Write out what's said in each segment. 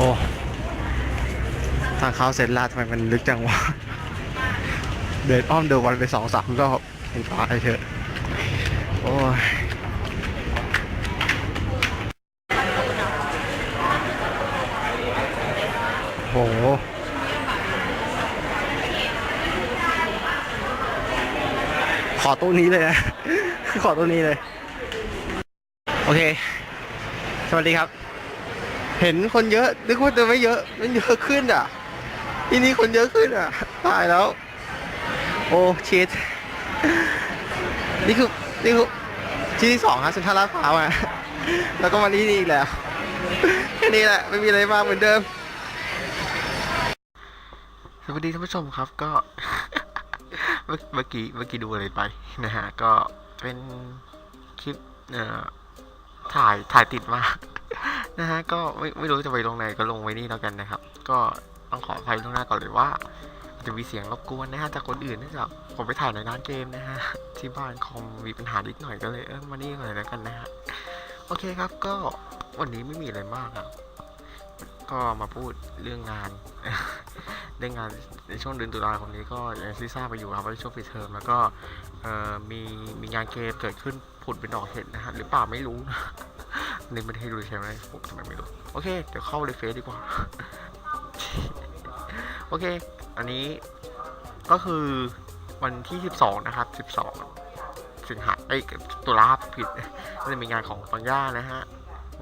อ้ทางเข้าเซนลาทำไมมันลึกจังวะ เดินอ้อมเดินวันไปสองสามรอบไอ้ฟ้าไอ้เถอะโอ้ยโหขอตู้นี้เลยนะ ขอตู้นี้เลย โอเค สวัสดีครับ เห็นคนเยอะ นึกว่าจะไม่เยอะ มันเยอะขึ้นอะ ทีนี้คนเยอะขึ้นอะ ตายแล้ว โอ้ชีตนี่คือ นี่คือที่ที่สองครับเซ็นทรัลลาดพร้าวอะ แล้วก็มาที่นี่อีกแล้ว แค่นี้แหละ ไม่มีอะไรมากเหมือนเดิม สวัสดีท่านผู้ชมครับก็ เมื่อเมื่อกี้เมื่อกี้ดูอะไรไปนะฮะ ก็เป็นคลิปเอ่อถ่ายถ่ายติดมา นะฮะก็ไม่ไม่รู้จะไปลงไหนก็ลงไว้นี่แล้วกันนะครับ ก็ต้องขออภัยล่วงหน้าก่อนเลยว่าจะมีเสียงรบกวนนะฮะจากคนอื่นเนื่องจากผมไปถ่ายในร้านเกมนะฮะที่บ้านคอมมีปัญหานิดหน่อยก็เลยเออมานี่หน่อยแล้วกันนะฮะโอเคครับก็วันนี้ไม่มีอะไรมากครับก็มาพูดเรื่องงานเรื่องงานในช่วงเดือนตุลาคมนี้ก็อย่างที่ทราบไปอยู่ครับว่าช่วงปิดเทอมแล้วก็มีมีงานเกมเกิดขึ้นผุดเป็นดอกเห็ดนะฮะหรือเปล่าไม่รู้ นะนี่ไม่ได้ให้ดูใช่ไหมผมทำไมไม่รู้โอเค เดี๋ยวเข้าเลยเฟซดีกว่า โอเค อันนี้ก็คือวันที่ 12 นะครับ 12 สิงหาเอ้ตุลาผิดจะมีงานของปังย่านะฮะ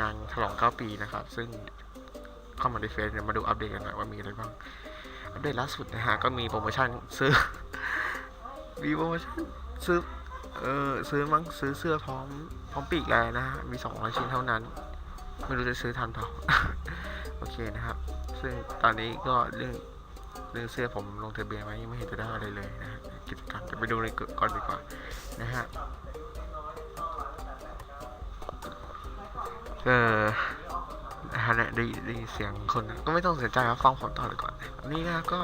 งานฉลอง 9 ปีนะครับ ซึ่งเข้ามาในเฟซเนี่ยมาดูอัปเดตกันหน่อยว่ามีอะไรบ้าง อัปเดตล่าสุดนะฮะ ก็มีโปรโมชั่นซื้อ มีโปรโมชั่นซื้อ เออซื้อมั้งซื้อเสื้อพร้อมพร้อมปีกแล้วนะฮะมี200ชิ้นเท่านั้น ไม่รู้จะซื้อทันเปล่าโอเคนะครับ ซึ่งตอนนี้ก็เรื่องเรื่องเสื้อผมลงทะเบียนไว้ยังไม่เห็นจะได้อะไรเลยนะฮะกิจกรรมจะไปดูในกก่อนดีกว่านะฮะเออนะฮะเนี่ยได้ได้เสียงคนก็ไม่ต้องเสนใจครับฟังผมต่อเลยก่อนนนี้นะก็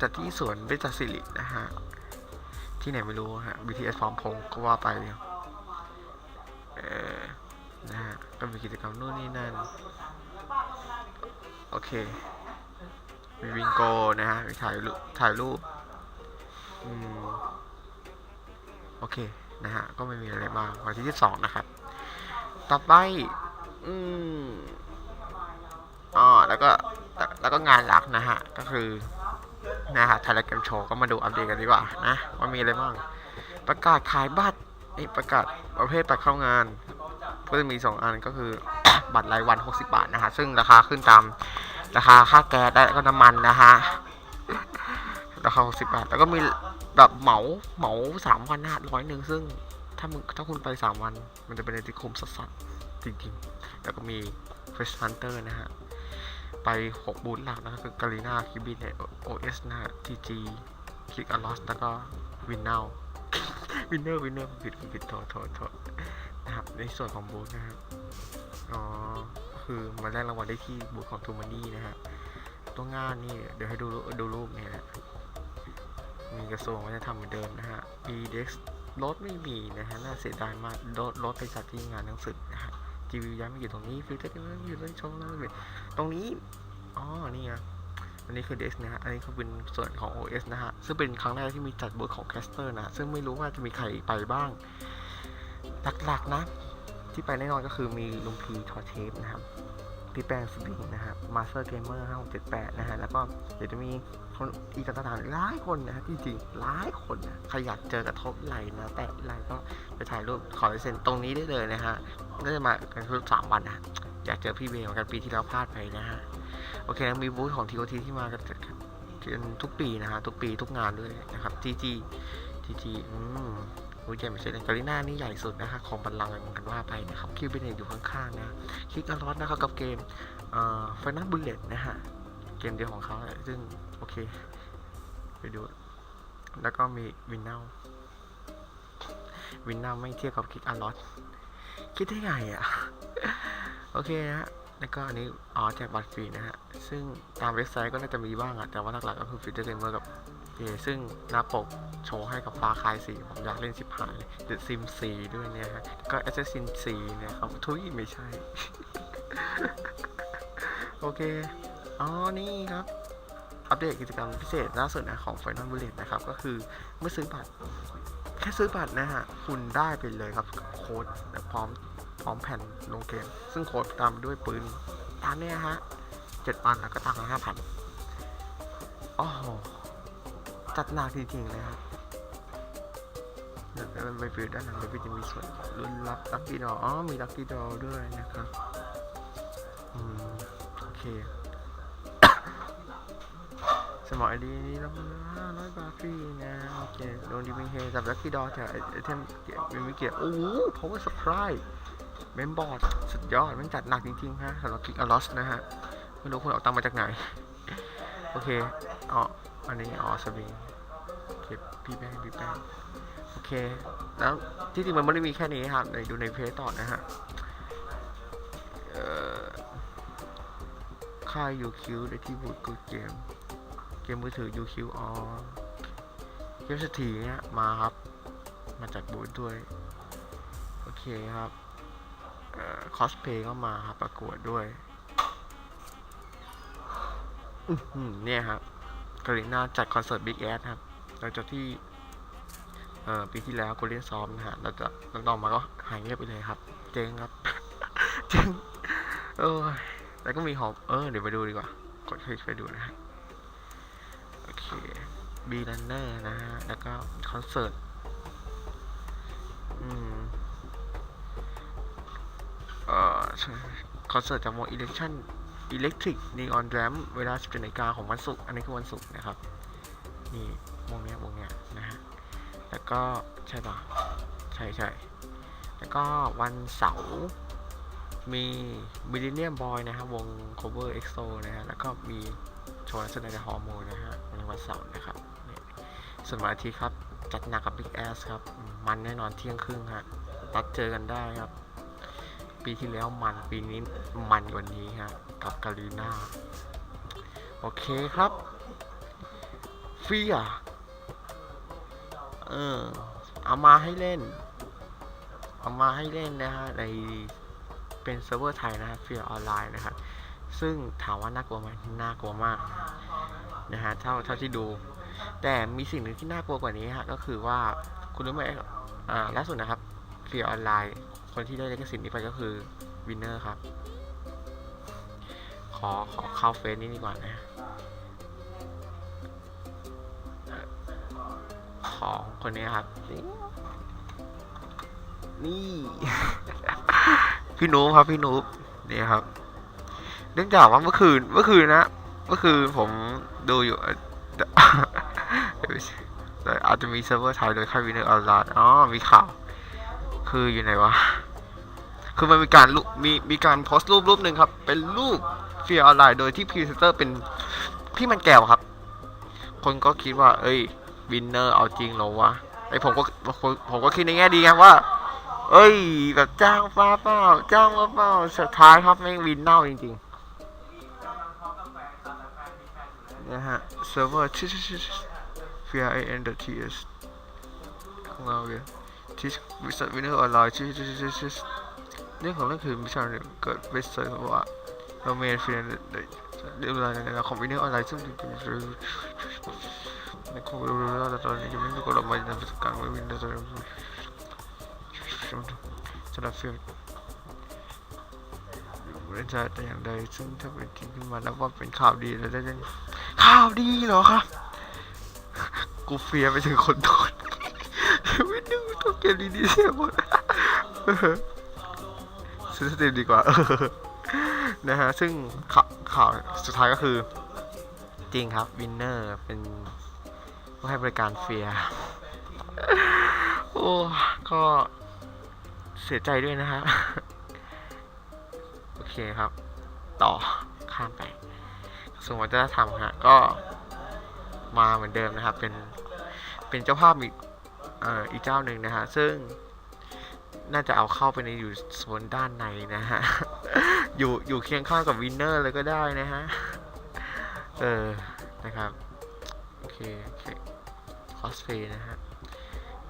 จัดที่สวนเบจสิรินะฮะ ที่ไหนไม่รู้ฮะ BTS พร้อมพงก็ว่าไป เออนะฮะ ก็มีกิจกรรมนู่นนี่นั่น โอเค มีวิงโกนะฮะ มีถ่ายรูปถ่ายรูป อืม โอเค นะฮะ ก็ไม่มีอะไรมากวันที่22นะครับ ต่อไป อืมอ๋อแล้วก็ แล้วก็งานหลักนะฮะ ก็คือ นะฮะไทยรัฐเกมโชว์ก็มาดูอัปเดตกันดีกว่านะว่ามีอะไรบ้างประกาศขายบัตรนี่ประกาศประเภทบัตรเข้างาน ก็จะมี 2 อันก็คือบัตรรายวัน 60 บาทนะฮะซึ่งราคาขึ้นตามราคาค่าแก๊สและก็น้ำมันนะฮะราคา60บาทแล้วก็มีแบบเหมาเหมาสามวันนะร้อยหนึ่งซึ่งถ้ามึงถ้าคุณไป3วัน มันจะเป็นอะไรที่คุ้มสัสๆจริงๆ แล้วก็มี Fresh Hunter นะฮะ ไป 6 บูธหลักนะครับคือกาลีนาคิบินโอเอสนะฮะ TG คลิกอลอสแล้วก็วินเนลวินเนอร์วินเนอร์ผิดผิดโทษโทษโทษนะครับในส่วนของบูธนะครับอ๋อคือมาแลกรางวัลได้ที่บูธของทูมานี่นะฮะตัวงานนี่เดี๋ยวให้ดูดูรูปนี่แหละมีกระทรวงวัฒนธรรมเหมือนเดิมนะฮะ EDEX รถไม่มีนะฮะน่าเสียดายมากรถรถไปจัดที่งานหนังสือนะฮะ จีวีย้ายมาอยู่ตรงนี้ฟิลเตอร์ก็อยู่ตรงช่องล่างเลยตรงนี้ อ๋อ นี่ไงอันนี้คือ DX นะฮะ อันนี้คือเป็นส่วนของ OS นะฮะ ซึ่งเป็นครั้งแรกที่มีจัดบูธของแคสเตอร์นะ ซึ่งไม่รู้ว่าจะมีใครไปบ้าง หลักๆนะ ที่ไปแน่นอนก็คือมีลุงพีทอเทปนะครับ พี่แป้งสปิงนะครับมาสเตอร์เกมเมอร์ห้าเจ็ดแปดนะฮะ แล้วก็เดี๋ยวจะมีคนอีกต่างๆหลายคนนะฮะจริงๆหลายคนนะใครอยากเจอกระทบไหลนะแตะไหลก็ไปถ่ายรูปขอลายเซ็นตรงนี้ได้เลยนะฮะก็จะมากันทุกสามวันนะอยากเจอพี่เบลมือนกันปีที่แล้วพลาดไปนะฮะ โอเคแล้วมีบูธของทีโอทีที่มากันกันทุกปีนะฮะทุกปีทุกงานด้วยนะครับจีจีจีจีอืม บูธใหญ่ไม่ใช่เลยกาลิน่านี่ใหญ่สุดนะฮะของบัลลังก์เหมือนกันว่าไปนะครับคิวเบเนตอยู่ข้างๆนะคลิกอลอสนะครับกับเกมเอ่อฟนัลบุลเลตนะฮะเกมเดียวของเขาแหละซึ่งโอเคไปดู แล้วก็มีวินเนลวินเนลไม่เทียบกับคลิกอลอสคิดได้ไงอะ โอเคนะฮะแล้วก็อันนี้อ๋อแจกบัตรฟรีนะฮะ ซึ่งตามเว็บไซต์ก็น่าจะมีบ้างอะแต่ว่าหลักๆก็คือฟิวเจอร์เกมเมอร์กับ ซึ่งหน้าปกโชว์ให้กับฟาคายสีผมอยากเล่นสิบหายเลยเดอะซิมสีด้วยเนี่ยฮะ ก็แอสซินสีเนี่ยครับ ทุยไม่ใช่ โอเค อ๋อ นี่ครับ อัปเดตกิจกรรมพิเศษล่าสุดนะของ Final Bullet นะครับ ก็คือเมื่อซื้อบัตร แค่ซื้อบัตรนะฮะ คุณได้ไปเลยครับโค้ดพร้อมพร้อมแผ่นลงเกม ซึ่งโค้ดตามด้วยปืนตามเนี่ยฮะเจ็ดวันแล้วก็ตังค์ห้าพันอ้โห จัดหนักจริงๆเลยครับเดี๋ยวเราไปฟิลด้านหลังเดี๋ยวพี่จะมีส่วนรุ่นรับลัคกี้ดออ๋อมีลัคกี้ดอด้วยนะครับอืมโอเคสมองไอดีนี้รับห้าร้อยบาทฟรีนะโอเคโดนดีมีเฮจับลัคกี้ดอจากไอเทมเกียร์มีเกียร์โอ้โห power supply เมมบอร์ดสุดยอดมันจัดหนักจริงๆฮะสำหรับคิกอลอสนะฮะไม่รู้คุณเอาตังค์มาจากไหน โอเคอ๋อ อันนี้อ๋อสวิงโอเคพี่แบงพี่แบงโอเค แล้วที่จริงมันไม่ได้มีแค่นี้ครับในดูในเพจต่อนะฮะค่าย UQ ได้ที่บูธกูเกม เกมมือถือ UQ อ๋อเกมสถีเนี่ยมาครับ มาจากบูธด้วย โอเคครับคอสเพย์ก็มาครับประกวดด้วยเนี่ยครับ กาลิน่าจัดคอนเสิร์ตบิ๊กแอดครับหลังจากที่ปีที่แล้วกูเล่นซ้อมนะฮะแล้วจะแล้วต่อมาก็หายเงียบไปเลยครับ เจ๊งครับ เจ๊งเออแล้วก็มีหอมเออเดี๋ยวไปดูดีกว่ากดคลิกไปดูนะฮะโอเคบีรันเนอร์นะฮะแล้วก็คอนเสิร์ตอืมเอ่อคอนเสิร์ตจากวงอิเล็กชั่น อิเล็กทริกนีออนแรมเวลา 17นาฬิกาของวันศุกร์อันนี้คือวันศุกร์นะครับ นี่วงเนี้ยวงเนี้ยนะฮะ แล้วก็ใช่ปะใช่ใช่แล้วก็วันเสาร์มีมิลเลนเนียมบอยนะครับ วง cover exo นะฮะ แล้วก็มีโชว์นักแสดงฮอร์โมนนะฮะในวันเสาร์นะครับส่วนวันอาทิตย์ครับ จัดหนักกับ Big Ass ครับ มันแน่นอนเที่ยงครึ่งฮะนัดเจอกันได้ครับ ปีที่แล้วมันปีนี้มันกว่านี้ฮะกับกาลีนาโอเคครับฟรีอะเออเอามาให้เล่น เอามาให้เล่นนะฮะในเป็นเซิร์ฟเวอร์ไทยนะฮะฟรีออนไลน์นะครับซึ่งถามว่าน่ากลัวไหมน่ากลัวมากนะฮะเท่าเท่าที่ดู แต่มีสิ่งหนึ่งที่น่ากลัวกว่านี้ฮะก็คือว่าคุณรู้ไหมอ่าล่าสุดนะครับฟรีออนไลน์ คนที่ได้ลิขสิทธิ์นี้ไปก็คือวินเนอร์ครับ ขอขอเข้าเฟซนี้ดีกว่านะ ของคนนี้ครับ นี่ พี่นูบครับพี่นูบนี่ครับ เนื่องจากว่าเมื่อคืนเมื่อคืนนะเมื่อคืนผมดูอยู่เอ่อแต่อาจจะมีเซิร์ฟเวอร์ไทยโดยค่ายวินเนอร์ออนไลน์อ๋อมีข่าว คืออยู่ไหนวะ คือมันมีการมีมีการโพสต์รูปรูปหนึ่งครับ เป็นรูปเฟียออนไลน์โดยที่พรีเซนเตอร์เป็นพี่มันแก้วครับ คนก็คิดว่า เอ้ยวินเนอร์เอาจริงเหรอวะไอผมก็ผมผมก็คิดในแง่ดีไงว่า เอ้ย แบบจ้างฟ้าเปล่าจ้างมาเปล่าสุดท้ายครับแม่งวินเน่าจริงๆนะฮะเซิร์ฟเวอร์ชื่อชื่อชื่อ v i n t s ของเราเลยที่บริษัทวินเนอร์ออนไลน์ชื่อชื่อชื่อชื่อ เรื่องของเรื่องคือมิชชันเกิดเว็บไซต์เพราะว่าเราเมนฟินเดเรียบร้อยในของวินเนอร์ออนไลน์ซึ่งในของเราเราตอนนี้ยังไม่มีคนออกมาในประสบการณ์วินเนอร์สำหรับฟิลบริษัทแต่อย่างใดซึ่งถ้าเป็นจริงขึ้นมาแล้วว่าเป็นข่าวดีแล้วได้ข่าวดีเหรอครับ กูเฟียไปถึงคนโดนไม่ดูตัวเกมดีๆเสียหมด ซื้อสตรีมดีกว่านะฮะซึ่งข่าวข่าวสุดท้ายก็คือ จริงครับวินเนอร์เป็นผู้ให้บริการเฟียโอ้ก็เสียใจด้วยนะฮะโอเคครับ ต่อข้ามไปกระทรวงวัฒนธรรมฮะก็มาเหมือนเดิมนะครับ เป็นเป็นเจ้าภาพอีกเอ่ออีกเจ้าหนึ่งนะฮะซึ่ง น่าจะเอาเข้าไปในอยู่โซนด้านในนะฮะ อยู่อยู่เคียงข้างกับวินเนอร์เลยก็ได้นะฮะ เออ นะครับ โอเค โอเค คอสเพย์นะฮะ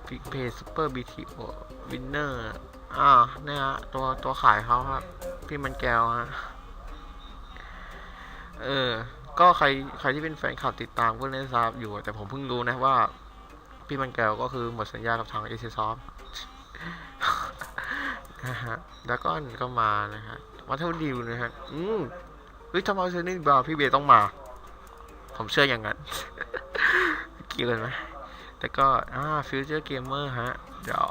พิกเพย์ซูเปอร์บีทีโอวินเนอร์ อ่าเนี่ยฮะ ตัวตัวขายเขาครับ พี่มันแก้วฮะ เออ ก็ใครใครที่เป็นแฟนคลับติดตามก็น่าจะทราบอยู่ แต่ผมเพิ่งรู้นะว่า พี่มันแก้วก็คือหมดสัญญากับทางเอเซซอฟ นะฮะแล้วก็ก็มานะฮะมาเท่าดิวนะฮะอืมเฮ้ยทำไมเซนนี่บาพี่เบย์ต้องมา ผมเชื่ออย่างนั้นเกี่ยวกันไหมแต่ก็อ่า Future Gamer ฮะเดี๋ยว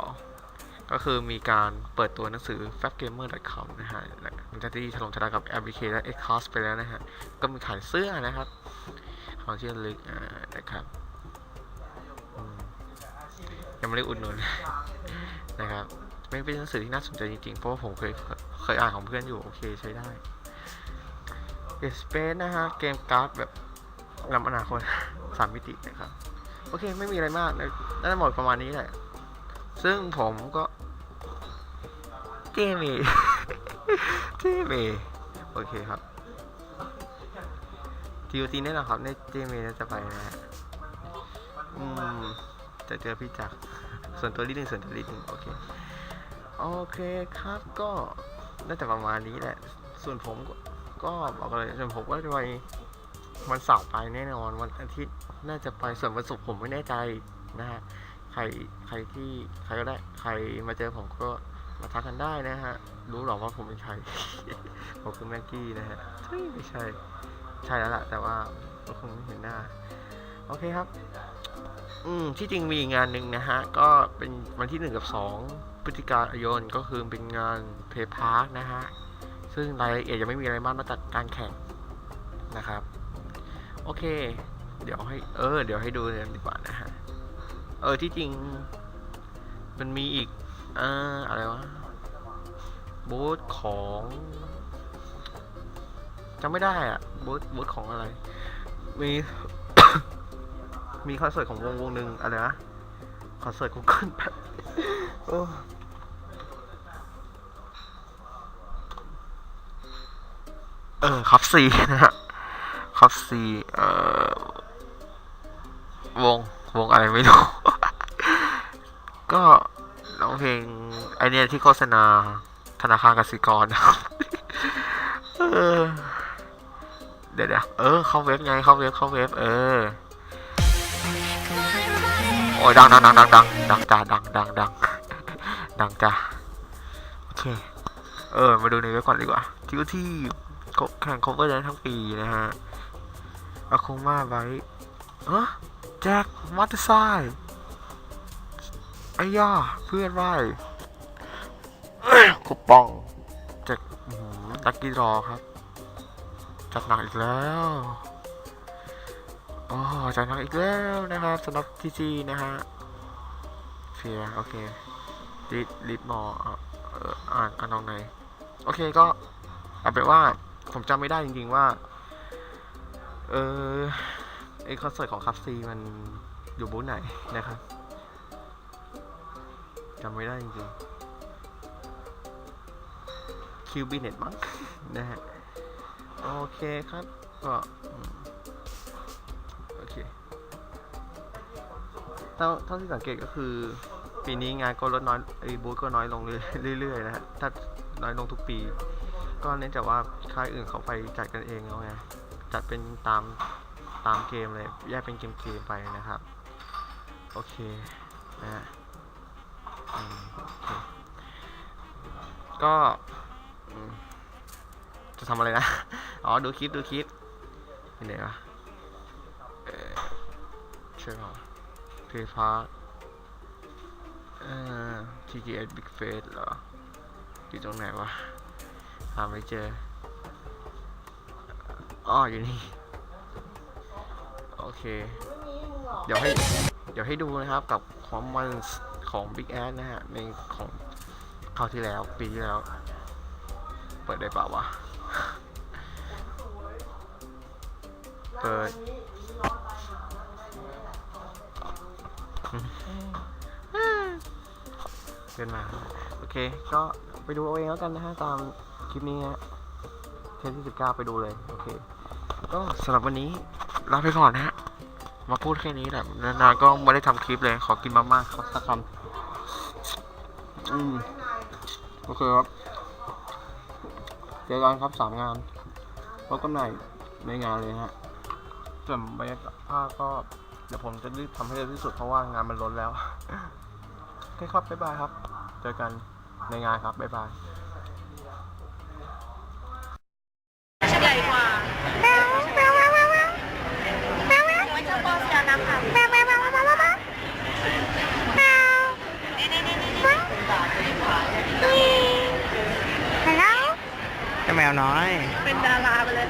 ก็คือมีการเปิดตัวหนังสือ fabgamer.com นะฮะหลังจากที่ถล่มทลายกับ LBK และ Xcos ไปแล้วนะฮะ ก็มีขายเสื้อนะครับ ของที่ระลึกอ่านะครับยังไม่ได้อุดหนุนนะครับ ไม่เป็นหนังสือที่น่าสนใจจริงๆ เพราะว่าผมเคยเคยอ่านของเพื่อนอยู่ โอเคใช้ได้ The Space นะฮะ เกมการ์ดแบบนำอนาคตสามมิตินะครับ โอเคไม่มีอะไรมากนะน่าจะหมดประมาณนี้แหละ ซึ่งผมก็เจมีเจมีโอเคครับทีโอทีแน่นอนครับในเจมีน่าจะไปนะฮะอืมจะเจอพี่จักส่วนตัวลิดหนึ่งส่วนตัวลิดหนึ่งโอเค โอเคครับก็น่าจะประมาณนี้แหละ ส่วนผมก็บอกเลยส่วนผมก็จะไปวันเสาร์ไปแน่นอนวันอาทิตย์น่าจะไปส่วนวันศุกร์ผมไม่แน่ใจนะฮะใครใครที่ใครก็ได้ใครมาเจอผมก็มาทักกันได้นะฮะ รู้หรอว่าผมเป็นใครผมคือแม็กกี้นะฮะเฮ้ยไม่ใช่ ใช่แล้วล่ะ แต่ว่าคงไม่เห็นหน้า โอเคครับ อืมที่จริงมีงานหนึ่งนะฮะ ก็เป็นวันที่หนึ่งกับสอง พฤศจิกายนก็คือเป็นงานเพย์พาร์คนะฮะ ซึ่งรายละเอียดยังไม่มีอะไรมากนอกจากการแข่งนะครับ โอเค เดี๋ยวให้เออ เดี๋ยวให้ดูกันดีกว่านะฮะ เออที่จริง มันมีอีกเอ่ออะไรวะบูธของจำไม่ได้อะบูธบูธของอะไร มี มีคอนเสิร์ตของวงวงหนึ่งอะไรนะคอนเสิร์ตกูเกิลแบบโอ้ เออคับซีนะฮะคับซีเอ่อวงวงอะไรไม่รู้ ก็ร้องเพลงไอเนี้ยที่โฆษณาธนาคารกสิกรนะครับเออเดี๋ยวเดี๋ยวเออ เข้าเว็บไง เข้าเว็บ เข้าเว็บ เออ โอ้ยดังดังดังดังดังดังจ้าดังดังดังดังจ้าโอเค เออ มาดูในเว็บก่อนดีกว่าที่ที่ แข่ง cover ได้ทั้งปีนะฮะอาคงมาไว้เออแจ็คมัตเตอร์ไซไอ้ย่าเพื่อนไว้คุปปองแจ็คลักกี้รอครับ จัดหนักอีกแล้วโอ้จัดหนักอีกแล้วนะครับสำหรับทีจีนะฮะเฟียโอเคลิดลิดมออะเอ่ออ่านอ่านตรงไหน โอเคก็เอาเป็นว่า ผมจำไม่ได้จริงๆว่า เออไอคอนเสิร์ตของคับซีมันอยู่บูธไหนนะครับจำไม่ได้จริงๆคิวบิเน็ตมั้งนะฮะ โอเคครับ ก็โอเคเท่าเท่าที่สังเกตก็คือ ปีนี้งานก็ลดน้อยไอ้บูธก็น้อยลงเรื่อยๆนะฮะถ้าน้อยลงทุกปี ก็เนื่องจากว่า ค่ายอื่นเขาไปจัดกันเองแล้วไงจัดเป็นตามตามเกมเลยแยกเป็นเกมเกมๆไปนะครับ โอเคนะฮะอืมโอเคก็จะทำอะไรนะ อ๋อ ดูคลิปดูคลิปที่ไหนวะเออใช่ป่ะเพย์พาร์เอ่อ TGS Big Face เหรอ อยู่ตรงไหนวะ หาไม่เจอ อ๋ออยู่นี่ โอเค เดี๋ยวให้ เดี๋ยวให้ดูนะครับกับความมันของ Big a อนะฮะ ในของคราวที่แล้วปีที่แล้ว เปิดได้เปล่าวะ เปิด เกินมา โอเค ก็ไปดูเอาเองแล้วกันนะฮะ ตามคลิปนี้ฮะเทปที่สิบเก้าไปดูเลย โอเค ก็สำหรับวันนี้ลาไปก่อนนะฮะ มาพูดแค่นี้แหละนานๆก็ไม่ได้ทำคลิปเลย ขอกินมาม่าครับสักคำอืมโอเคครับ เจอกันครับสามงานพบกันใหม่ในงานเลยฮะส่วนบรรยากาศภาพก็ เดี๋ยวผมจะรีบทำให้เร็วที่สุดเพราะว่างานมันล้นแล้วโอเคครับ บ๊ายบายครับ เจอกันในงานครับ บ๊ายบาย ใหญ่กว่าไม่ชอบโปสเซียนะคะนี่นี่นี่นี่ ฮัลโหลเจ้าแม วน้อยเป็นดาราไปเลย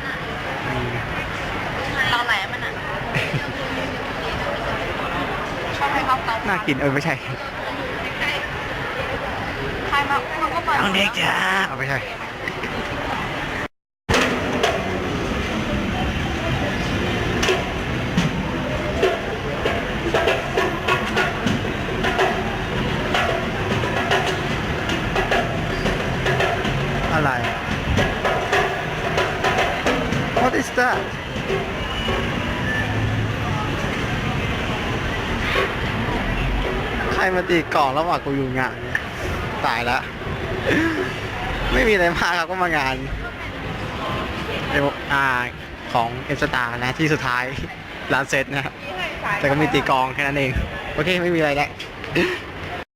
ตอนไหนมันอะชอบให้เขาเกาน่ากินเออไม่ใช่ใครมามันก็เปิดน้องเด็กจ้าเอาไม่ใช่ ใครมาตีกล่องระหว่างกูอยู่งานเนี่ยตายแล้วไม่มีอะไรมากครับก็มางานเอวอาของเอ็มสตาร์นะที่สุดท้ายร้านเซ็ตนะครับแต่ก็มีตีกองแค่นั้นเอง โอเค ไม่มีอะไรแล้ว